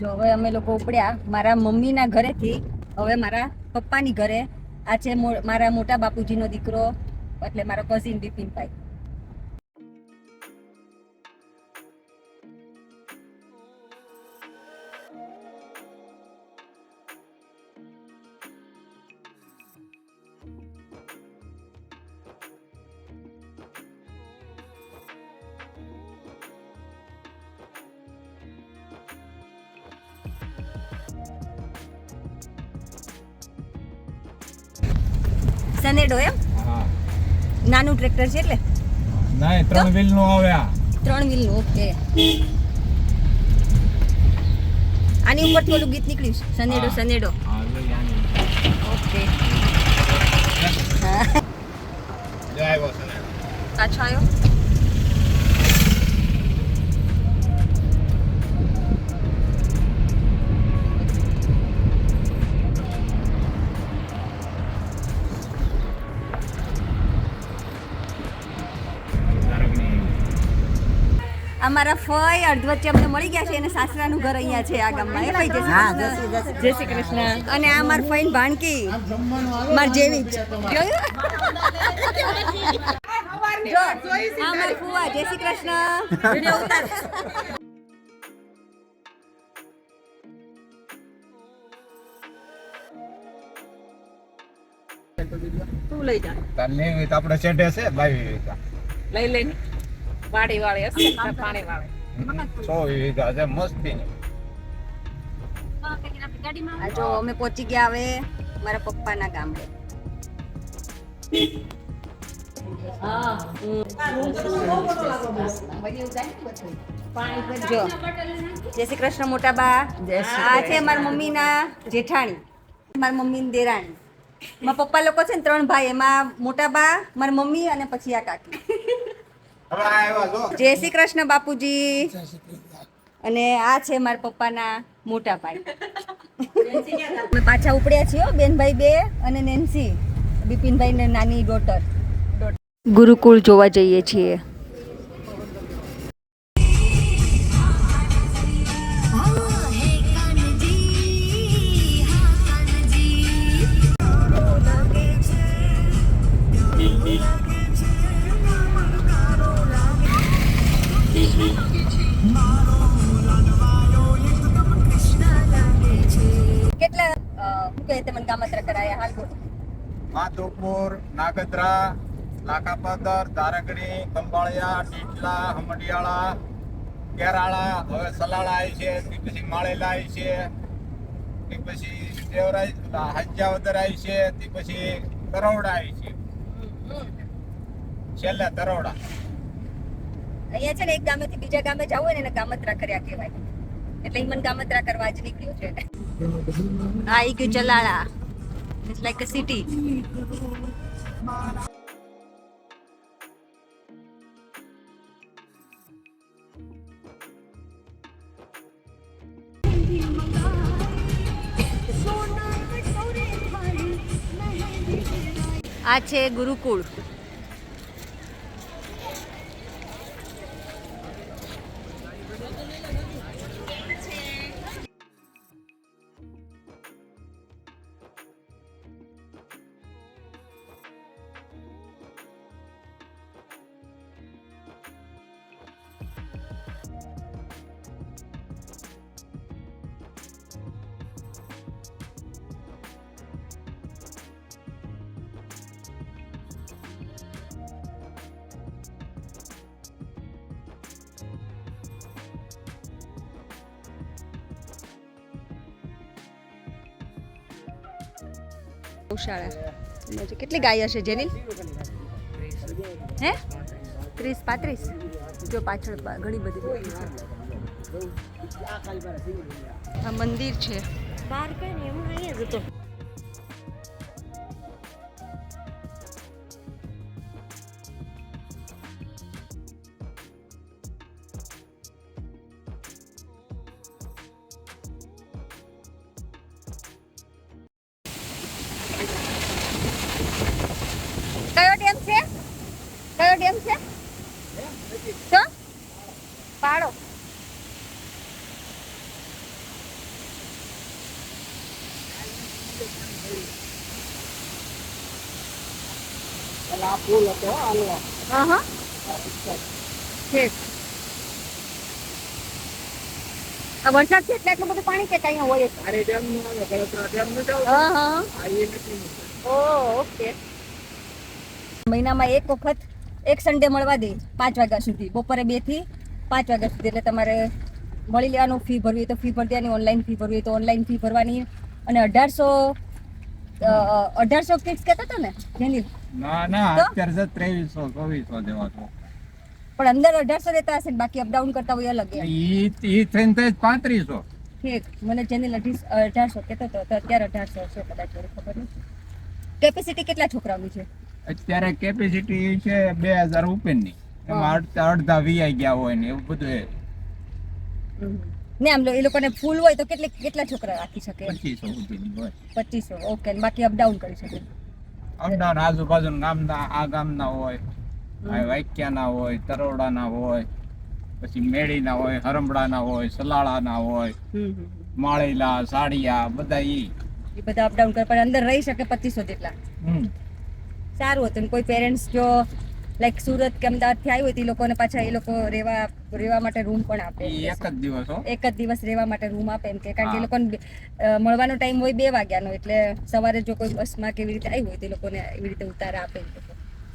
જો હવે અમે લોકો ઉપડ્યા મારા મમ્મીના ઘરેથી, હવે મારા પપ્પાની ઘરે. આ છે મારા મોટા બાપુજીનો દીકરો, એટલે મારો કઝિન બિપિનભાઈ. સનેડો એમ? નાનું ટ્રેક્ટર છે એટલે? ના ત્રણ વ્હીલનું આવે આ. ત્રણ વ્હીલનું ઓકે. આની ઉપર થોડું ગીત નીકળ્યું છે. સનેડો સનેડો. ઓકે. જય આવ્યો પાછો આવ્યો? અમારા ફઈ અર્ધવચ્ચે અમને મળી ગયા છે અને સાસરાનું ઘર અહીંયા છે આ ગામમાં. એ ફઈ જય શ્રી કૃષ્ણ. જય શ્રી કૃષ્ણ. અને આ મારા ફઈન ભાણકી માર જેવી જ. જોયું? જો ફુવા જય શ્રી કૃષ્ણ. તું લઈ જા. તને આપણે શેઠે છે બાવી લઈ લઈને વાડી વાળી હશે પાણી વાળી. છ વીઘા છે મસ્તી આ જો અમે પહોંચી ગયા હવે મારા પપ્પાના ગામડે. જો જય શ્રી કૃષ્ણ મોટા બા આ છે મારા મમ્મીના જેઠાણી. મારા મમ્મીની દેરાણી. મારા પપ્પા લોકો છે ને ત્રણ ભાઈ એમાં મોટા બા મારા મમ્મી અને પછી આ કાકી. જય શ્રી કૃષ્ણ બાપુજી. અને આ છે મારા પપ્પાના મોટા ભાઈ. અમે પાછા ઉપડ્યા છીએ હો, બેનભાઈ બે અને નેન્સી. બિપિનભાઈ ને નાની ડોટર ગુરુકુળ જોવા જઈએ છીએ. માધુપુર નાગદરા લાકાપદર ધારગડી કંબાળિયા ટીટલા હમડિયાળા કેરાળા હવે સલાળા આવી છે તે પછી માળેલા આવી છે તે પછી દેવરાજ હજાવદર આવી છે તે પછી તરોડા આવી છે. છેલ્લે તરોડા. અહીંયા છે ને એક ગામેથી બીજા ગામે જવું હોય ને એને ગામત્રા કર્યા કહેવાય. એટલે ઈ મને ગામત્રા કરવા જ નીકળ્યું છે. આ ઈ ગયું Chalala. It's like a city આ છે ગુરુકુળ ગૌશાળા કેટલી ગાય હશે જેની હે? ત્રીસ, પાંત્રીસ? જો પાછળ ઘણી બધી આ મંદિર છે. બહાર કઈ હું અહીંયા જ આ ફૂલ હતો આનો. હા હા ઠીક આ વરસાદ છે એટલે એટલું બધું પાણી કે કઈ હોય જ? આરે ડેમનું આવે, ગળતરા ડેમનું જાવ. હા હા આ એ નથી. ઓ ઓકે મહિનામાં એક વખત એક સન્ડે મળવા દે પાંચ વાગ્યા સુધી બપોરે બેથી પાંચ વાગ્યા સુધી એટલે તમારે મળી લેવાનું ફી ભરવી તો ફી ભરી દેવાની ઓનલાઈન ફી ભરવી તો ઓનલાઈન ફી ભરવાની અને અઢારસો અઢારસો કિટ્સ કહેતા હતા ને જેની? ના ના અત્યારે છે ત્રેવીસો ચોવીસો જેવા તો પણ અંદર અઢારસો રહેતા હશે બાકી અપડાઉન કરતા હોય અલગ ઈ ઈ થઈને તો પાંત્રીસો. ઠીક મને જેની અઢીસ અઢારસો કહેતો હતો તો અત્યારે અઢારસો હશે કદાચ ખબર નથી. કેપેસિટી કેટલા છોકરાઓની છે? અત્યારે કેપેસિટી છે બે હજાર ઉપરની. એમાં અડધા વી વીઆઈ ગયા હોય ને એવું બધું ને આમ એ લોકોને ફૂલ હોય તો કેટલી કેટલા છોકરા રાખી શકે? પચીસો ઓકે બાકી અપડાઉન કરી શકે. અપડાઉન આજુબાજુ ગામના આ ગામના હોય વાક્યાના હોય તરોડાના હોય પછી મેળીના હોય હરમડાના હોય સલાળાના હોય માળેલા સાડિયા બધા ઈ. એ બધા અપડાઉન કરે પણ અંદર રહી શકે પચીસો જેટલા. હમ. સારું હતું કોઈ પેરેન્ટ્સ જો લાઈક સુરત કે અમદાવાદથી આવ્યું હોય તો એ લોકોને પાછા એ લોકો રહેવા રહેવા માટે રૂમ પણ આપે. એક જ દિવસ એક જ દિવસ રહેવા માટે રૂમ આપે એમ કે. કારણ કે એ. લોકોને મળવાનો ટાઈમ હોય બે વાગ્યાનો. એટલે સવારે જો કોઈ બસમાં કેવી રીતે આવી હોય તો એ લોકોને એવી રીતે ઉતારા આપે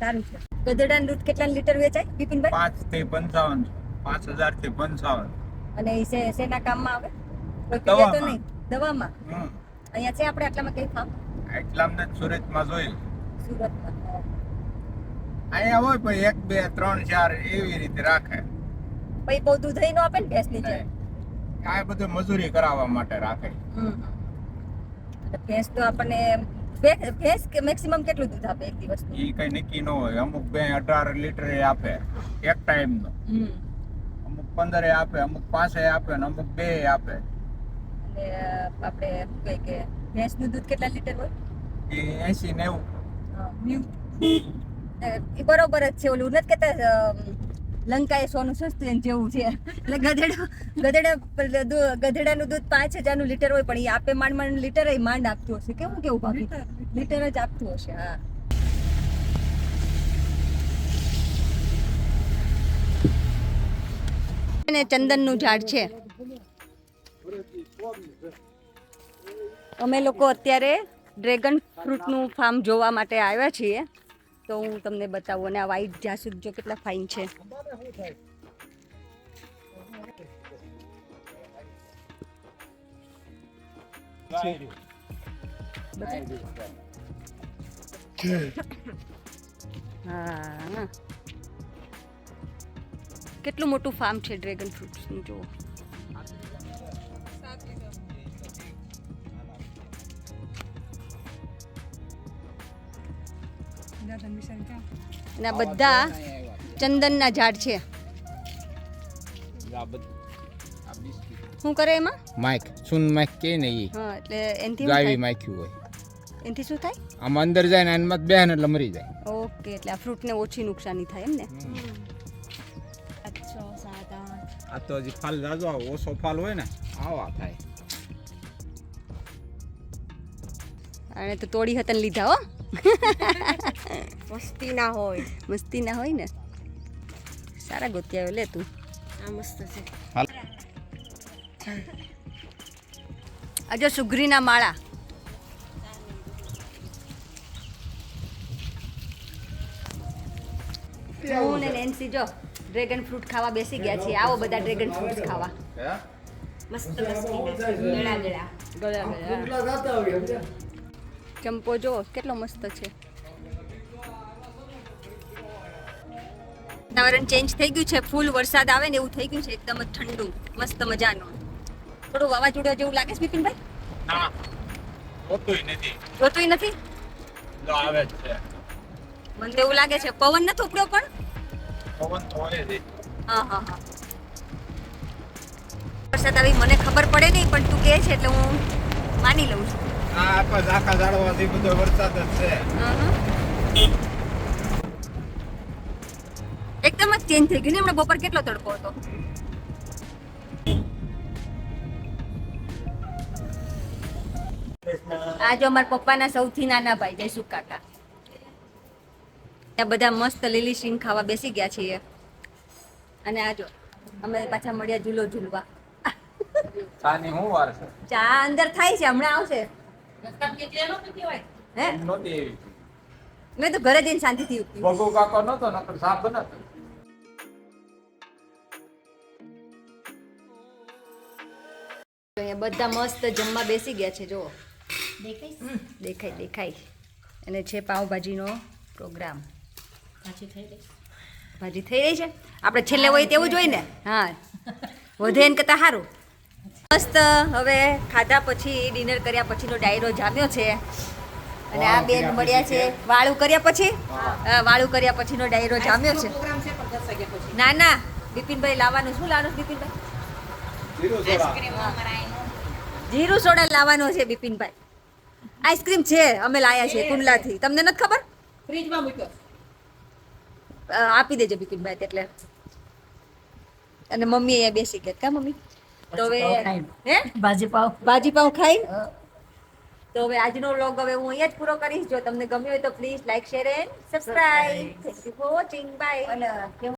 સારું છે. ગધેડાનું દૂધ કેટલા લીટર વેચાય બિપિનભાઈ? પાંચથી પંચાવન પાંચ હજારથી પંચાવન. અને એ શેના કામમાં આવે? કોઈ તો. નહીં? દવામાં? અહીંયા છે આપણે આટલામાં કઈ ફાર્મ એટલા સુરતમાં જોઈ સુરતમાં અહીંયા હોય પણ એક બે ત્રણ ચાર એવી રીતે રાખે. પછી બહુ દૂધ નો આપે ને ભેંસની જેમ? આ બધું મજૂરી કરાવવા માટે રાખે. ભેંસ તો આપણને ભેંસ કે મેક્સિમમ કેટલું દૂધ આપે એક દિવસ એ કઈ નક્કી ન હોય. અમુક બે અઢાર લીટર આપે એક ટાઈમ નો. અમુક પંદરે આપે અમુક પાંચે આપે ને અમુક બે આપે. આપણે કઈ કહે કે ભેંસનું દૂધ કેટલા લીટર હોય? એ એસી નેવું એ બરોબર જ છે ઓલું. નથી કહેતા લંકા એ સોનું સસ્તું જેવું છે. એટલે ગધેડા ગધેડા ગધેડાનું દૂધ પાંચ હજારનું લીટર હોય પણ એ આપે માંડ માંડ લીટર એ માંડ આપતું હશે. કેવું કેવું ભાભી? લીટર જ આપતું હશે હા. અને ચંદનનું ઝાડ છે. અમે લોકો અત્યારે ડ્રેગન ફ્રૂટનું ફાર્મ જોવા માટે આવ્યા છીએ. તો હું તમને બતાવું અને આ વ્હાઈટ જાસૂદ જો કેટલા ફાઇન છે. હા. કેટલું મોટું ફાર્મ છે ડ્રેગન ફ્રૂટ્સનું જુઓ. અને આ બધા ચંદનના ઝાડ છે. શું કરે એમાં? માઇક. સુન માઇક કે નહીં હા એટલે એનથી ગાવી માખ્યું હોય. એનથી શું થાય? આમ અંદર જાય ને એમાં બે એટલે મરી જાય. ઓકે એટલે આ ફ્રૂટને ઓછી નુકસાની થાય એમ ને? આ તો હજી ફાલ જાજો આવે, ઓછો ફાલ હોય ને આવા થાય. અને તો તોડી હતન લીધા હો. મસ્તી ના હોય. મસ્તી ના હોય ને? સારા ગોતી લે તું. આ મસ્ત છે. આજે સુગરીના માળા. હું ને નેન્સી જો ડ્રેગન ફ્રૂટ ખાવા બેસી ગયા છીએ. આવો બધા ડ્રેગન ફ્રૂટ ખાવા. મસ્ત મસ્તી. ગળા ગળા. ગળા ગળા ચંપો જો કેટલો મસ્ત છે. વાતાવરણ ચેન્જ થઈ ગયું છે ફૂલ વરસાદ આવે ને એવું થઈ ગયું છે એકદમ જ ઠંડુ મસ્ત મજાનું. થોડું વાવાઝોડા જેવું લાગે છે બિપિનભાઈ? ના હોતું નથી. નથી? આવે છે. મને એવું લાગે છે પવન નથી ઉપડ્યો પણ? પવન તો હોય જ. હા હા હા. વરસાદ આવી મને ખબર પડે નહીં પણ તું કહે છે એટલે હું માની લઉં છું. આ આપણા ઝાકા ઝાડવાથી બધો વરસાદ જ છે. એકદમ જ ચેન્જ થઈ ગયું ને? હમણાં બપોર કેટલો તડકો હતો? આ જો અમારા પપ્પાના સૌથી નાના ભાઈ જયસુ કાકા. ત્યાં બધા મસ્ત લીલી સિંગ ખાવા બેસી ગયા છીએ. અને આ જો અમે પાછા મળ્યા ઝૂલો ઝૂલવા. ચાની હું વાર છે? ચા અંદર થાય છે હમણાં આવશે. હે? નહોતી એવી મેં તો ઘરે જઈને શાંતિથી ઉઠી બગુ કાકો નતો નકર સાપ બનાતો અહીંયા બધા મસ્ત જમવા બેસી ગયા છે જો દેખાય? દેખાય અને છે પાઉંભાજીનો પ્રોગ્રામ. ભાજી થઈ રહી છે? આપણે છેલ્લે હોય તેવું જોઈએ ને? હા. વધે એને કરતાં સારું. મસ્ત. હવે ખાધા પછી ડિનર કર્યા પછીનો ડાયરો જામ્યો છે. અને આ બેન મળ્યા છે. વાળું કર્યા પછી? વાળું કર્યા પછીનો ડાયરો જામ્યો છે. ના ના. બિપિનભાઈ લાવવાનું. શું લાવવાનું છે બિપિનભાઈ? જીરું સોડા જીરું લાવવાનો છે બિપિનભાઈ. આઈસ્ક્રીમ છે અમે લાયા છે કુંડલાથી. તમને નથી ખબર? ફ્રીજમાં મૂક્યો. આપી દેજો બિપિનભાઈ એટલે. અને મમ્મી અહીંયા બેસી ગયા. કા મમ્મી? તો હવે હે? ભાજી પાવ. ભાજી પાઉં ખાઈ તો હવે આજનો વ્લોગ હવે હું અહીંયા જ પૂરો કરીશ. જો તમને ગમ્યો હોય તો please like share and subscribe thank you for watching bye